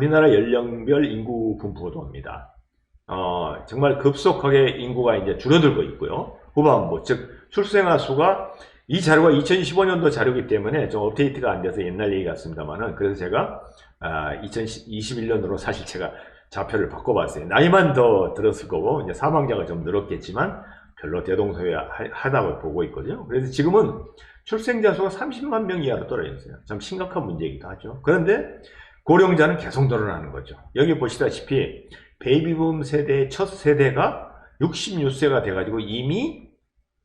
우리나라 연령별 인구 분포도입니다. 어, 정말 급속하게 인구가 이제 줄어들고 있고요. 후반부, 즉, 출생아 수가 이 자료가 2015년도 자료이기 때문에 좀 업데이트가 안 돼서 옛날 얘기 같습니다만은 그래서 제가 아, 2021년으로 사실 제가 좌표를 바꿔봤어요. 나이만 더 들었을 거고 이제 사망자가 좀 늘었겠지만 별로 대동소이하다고 보고 있거든요. 그래서 지금은 출생자 수가 30만 명 이하로 떨어졌어요. 참 심각한 문제이기도 하죠. 그런데 고령자는 계속 늘어나는 거죠. 여기 보시다시피 베이비붐 세대의 첫 세대가 66세가 돼가지고 이미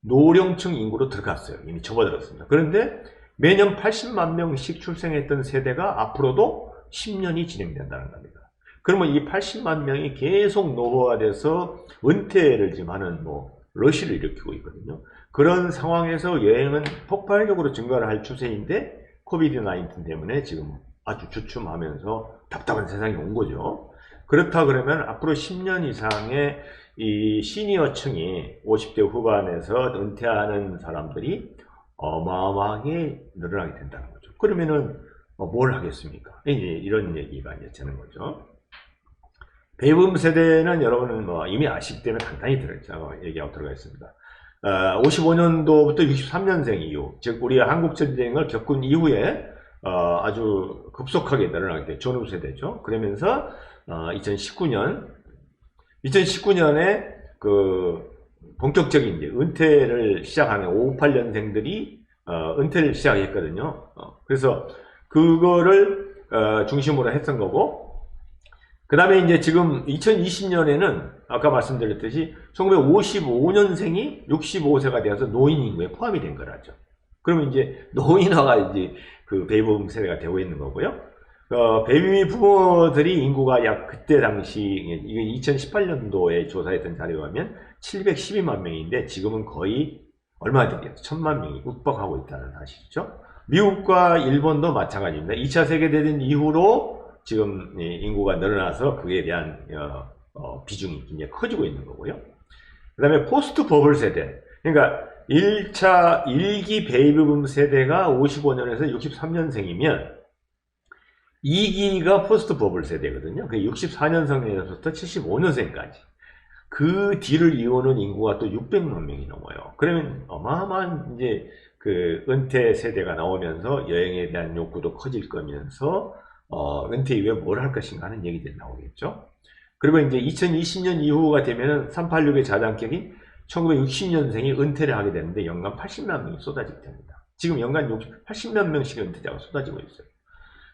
노령층 인구로 들어갔어요. 이미 접어들었습니다. 그런데 매년 80만 명씩 출생했던 세대가 앞으로도 10년이 진행된다는 겁니다. 그러면 이 80만 명이 계속 노후화돼서 은퇴를 지금 하는 뭐 러시를 일으키고 있거든요. 그런 상황에서 여행은 폭발적으로 증가를 할 추세인데 코비드 19 때문에 지금 아주 주춤하면서 답답한 세상이 온 거죠. 그렇다 그러면 앞으로 10년 이상의 이 시니어층이 50대 후반에서 은퇴하는 사람들이 어마어마하게 늘어나게 된다는 거죠. 그러면은 어, 뭘 하겠습니까? 이제 이런 얘기가 이제 되는 거죠. 베이붐 세대는 여러분은 뭐 이미 아시기 때문에 간단히 들었죠. 얘기하고 들어가 있습니다. 어, 55년도부터 63년생 이후, 즉 우리 한국 전쟁을 겪은 이후에 어, 아주 급속하게 늘어나게 돼 전후 세대죠. 그러면서 어, 2019년, 2019년에 그 본격적인 이제 은퇴를 시작하는 58년생들이 어, 은퇴를 시작했거든요. 어, 그래서 그거를 어, 중심으로 했던 거고, 그 다음에 이제 지금 2020년에는 아까 말씀드렸듯이 1955년생이 65세가 되어서 노인 인구에 포함이 된 거라죠. 그러면 이제 노인화가 이제 그 베이비붐 세대가 되고 있는 거고요. 어, 베이비 부모들이 인구가 약 그때 당시 이게 2018년도에 조사했던 자료에 하면 712만 명인데 지금은 거의 얼마 되겠어? 1000만 명이 육박하고 있다는 사실이죠. 미국과 일본도 마찬가지입니다. 2차 세계대전 이후로 지금 이 인구가 늘어나서 그에 대한 어, 어, 비중이 굉장히 커지고 있는 거고요. 그 다음에 포스트 버블 세대. 그러니까 1차 1기 베이비붐 세대가 55년에서 63년생이면 2기가 포스트 버블 세대거든요. 그 64년생에서부터 75년생까지. 그 뒤를 이오는 인구가 또 600만 명이 넘어요. 그러면 어마어마한 이제 그 은퇴 세대가 나오면서 여행에 대한 욕구도 커질 거면서 어, 은퇴 이후에 뭘 할 것인가 하는 얘기들이 나오겠죠. 그리고 이제 2020년 이후가 되면은 386의 자장격이 1960년생이 은퇴를 하게 되는데 연간 80만 명이 쏟아지게 됩니다. 지금 연간 80만 명씩 은퇴자가 쏟아지고 있어요.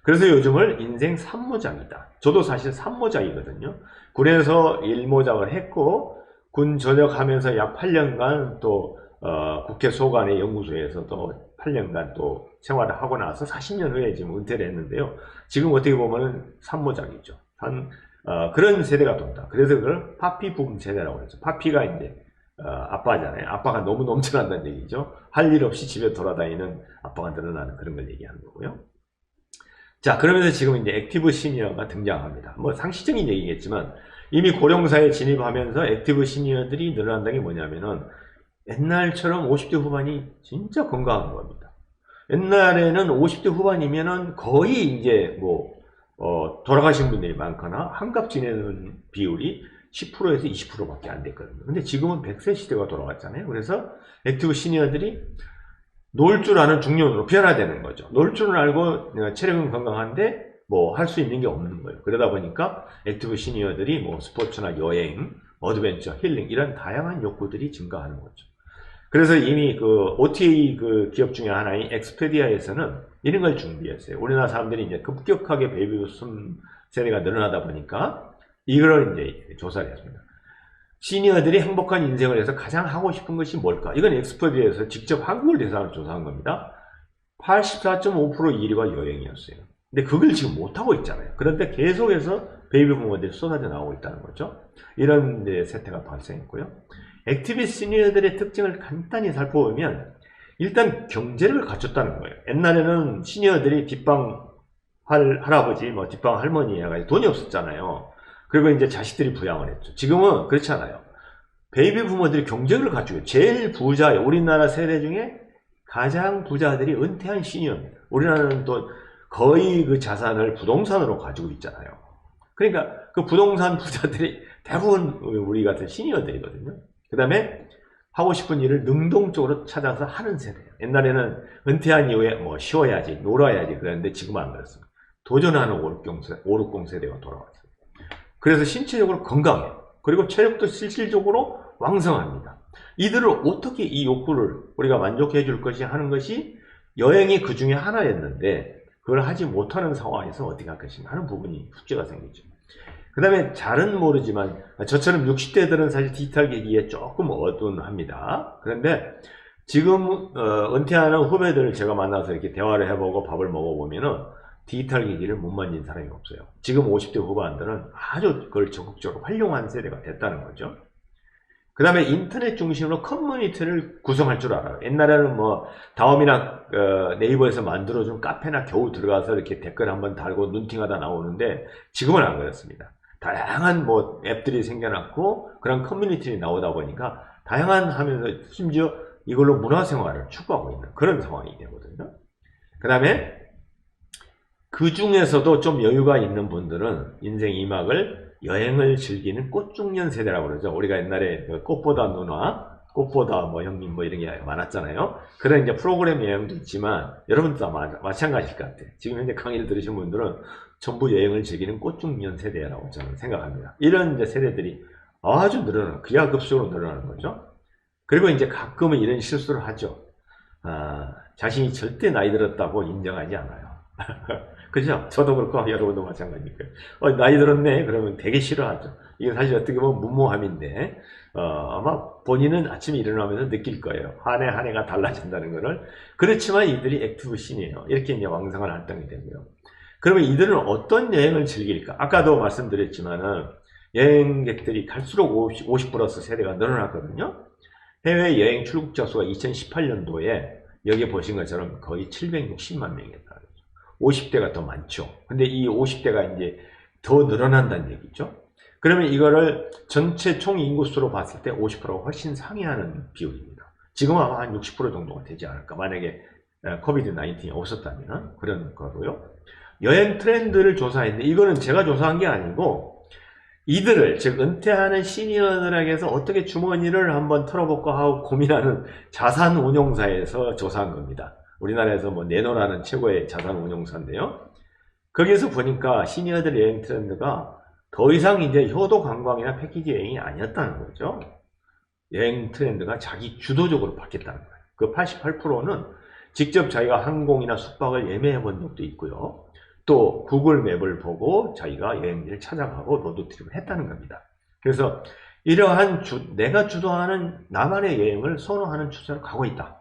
그래서 요즘을 인생 3모작이다. 저도 사실 3모작이거든요. 군에서 1모작을 했고 군 전역하면서 약 8년간 또 어, 국회 소관의 연구소에서 또 8년간 또 생활을 하고 나서 40년 후에 지금 은퇴를 했는데요. 지금 어떻게 보면은 3모작이죠. 한 어, 그런 세대가 돈다. 그래서 그걸 파피 부분 세대라고 그러죠. 파피가 이제 어, 아빠잖아요. 아빠가 너무 넘쳐난다는 얘기죠. 할 일 없이 집에 돌아다니는 아빠가 늘어나는 그런 걸 얘기하는 거고요. 자, 그러면서 지금 이제 액티브 시니어가 등장합니다. 뭐 상시적인 얘기겠지만 이미 고령사에 진입하면서 액티브 시니어들이 늘어난다는 게 뭐냐면은 옛날처럼 50대 후반이 진짜 건강한 겁니다. 옛날에는 50대 후반이면은 거의 이제 뭐, 어, 돌아가신 분들이 많거나 한갑 지내는 비율이 10%에서 20%밖에 안 됐거든요. 근데 지금은 100세 시대가 돌아갔잖아요. 그래서 액티브 시니어들이 놀 줄 아는 중년으로 변화되는 거죠. 놀 줄은 알고 체력은 건강한데 뭐 할 수 있는 게 없는 거예요. 그러다 보니까 액티브 시니어들이 뭐 스포츠나 여행, 어드벤처, 힐링 이런 다양한 욕구들이 증가하는 거죠. 그래서 이미 그 OTA 그 기업 중에 하나인 엑스페디아에서는 이런 걸 준비했어요. 우리나라 사람들이 이제 급격하게 베이비붐 세대가 늘어나다 보니까 이걸 이제 조사를 했습니다. 시니어들이 행복한 인생을 위해서 가장 하고 싶은 것이 뭘까? 이건 엑스퍼디에서 직접 한국을 대상으로 조사한 겁니다. 84.5% 1위가 여행이었어요. 근데 그걸 지금 못하고 있잖아요. 그런데 계속해서 베이비 부모들이 쏟아져 나오고 있다는 거죠. 이런 데 세태가 발생했고요. 액티비 시니어들의 특징을 간단히 살펴보면 일단 경제를 갖췄다는 거예요. 옛날에는 시니어들이 뒷방 할, 할아버지, 뭐 뒷방 할머니 해가지고 돈이 없었잖아요. 그리고 이제 자식들이 부양을 했죠. 지금은 그렇지 않아요. 베이비 부모들이 경제를 갖추고 제일 부자예요. 우리나라 세대 중에 가장 부자들이 은퇴한 시니어입니다. 우리나라는 또 거의 그 자산을 부동산으로 가지고 있잖아요. 그러니까 그 부동산 부자들이 대부분 우리 같은 시니어들이거든요. 그 다음에 하고 싶은 일을 능동적으로 찾아서 하는 세대예요. 옛날에는 은퇴한 이후에 뭐 쉬어야지, 놀아야지 그랬는데 지금은 안 그렇습니다. 도전하는 560, 560 세대가 돌아왔어요. 그래서 신체적으로 건강해요. 그리고 체력도 실질적으로 왕성합니다. 이들을 어떻게 이 욕구를 우리가 만족해 줄 것이 하는 것이 여행이 그 중에 하나였는데 그걸 하지 못하는 상황에서 어떻게 할 것인가 하는 부분이 숙제가 생기죠. 그 다음에 잘은 모르지만 저처럼 60대들은 사실 디지털 기기에 조금 어둔합니다. 그런데 지금 어, 은퇴하는 후배들을 제가 만나서 이렇게 대화를 해보고 밥을 먹어보면은 디지털 기기를 못 만진 사람이 없어요. 지금 50대 후반들은 아주 그걸 적극적으로 활용한 세대가 됐다는 거죠. 그 다음에 인터넷 중심으로 커뮤니티를 구성할 줄 알아요. 옛날에는 뭐 다음이나 어, 네이버에서 만들어준 카페나 겨우 들어가서 이렇게 댓글 한번 달고 눈팅하다 나오는데 지금은 안 그렇습니다. 다양한 뭐 앱들이 생겨났고 그런 커뮤니티들이 나오다 보니까 다양한 하면서 심지어 이걸로 문화생활을 추구하고 있는 그런 상황이 되거든요. 그 다음에 그 중에서도 좀 여유가 있는 분들은 인생 이막을 여행을 즐기는 꽃중년 세대라고 그러죠. 우리가 옛날에 그 꽃보다 누나, 꽃보다 뭐 형님 뭐 이런 게 많았잖아요. 그런 이제 프로그램 여행도 있지만 여러분도 다 마, 마찬가지일 것 같아요. 지금 현재 강의를 들으신 분들은 전부 여행을 즐기는 꽃중년 세대라고 저는 생각합니다. 이런 이제 세대들이 아주 늘어나는, 기하급수로 늘어나는 거죠. 그리고 이제 가끔은 이런 실수를 하죠. 아, 자신이 절대 나이 들었다고 인정하지 않아요. 그죠? 저도 그렇고 여러분도 마찬가지니까요. 어, 나이 들었네? 그러면 되게 싫어하죠. 이게 사실 어떻게 보면 무모함인데, 어, 아마 본인은 아침에 일어나면서 느낄 거예요. 한 해 한 해가 달라진다는 거를. 그렇지만 이들이 액티브 신이에요. 이렇게 이제 왕성한 활동이 되고요. 그러면 이들은 어떤 여행을 즐길까? 아까도 말씀드렸지만은, 여행객들이 갈수록 50, 50 플러스 세대가 늘어났거든요. 해외 여행 출국자 수가 2018년도에 여기 보신 것처럼 거의 760만 명이었다. 50대가 더 많죠. 근데 이 50대가 이제 더 늘어난다는 얘기죠. 그러면 이거를 전체 총 인구수로 봤을 때 50%가 훨씬 상회하는 비율입니다. 지금 아마 한 60% 정도가 되지 않을까. 만약에 코비드 19이 없었다면 그런 거고요. 여행 트렌드를 조사했는데 이거는 제가 조사한 게 아니고 이들을 즉 은퇴하는 시니어들에게서 어떻게 주머니를 한번 털어볼까 하고 고민하는 자산 운용사에서 조사한 겁니다. 우리나라에서 뭐 네노라는 최고의 자산 운용사인데요. 거기에서 보니까 시니어들 여행 트렌드가 더 이상 이제 효도 관광이나 패키지 여행이 아니었다는 거죠. 여행 트렌드가 자기 주도적으로 바뀌었다는 거예요. 그 88%는 직접 자기가 항공이나 숙박을 예매해 본 적도 있고요. 또 구글 맵을 보고 자기가 여행지를 찾아가고 로드트립을 했다는 겁니다. 그래서 이러한 주, 내가 주도하는 나만의 여행을 선호하는 추세로 가고 있다.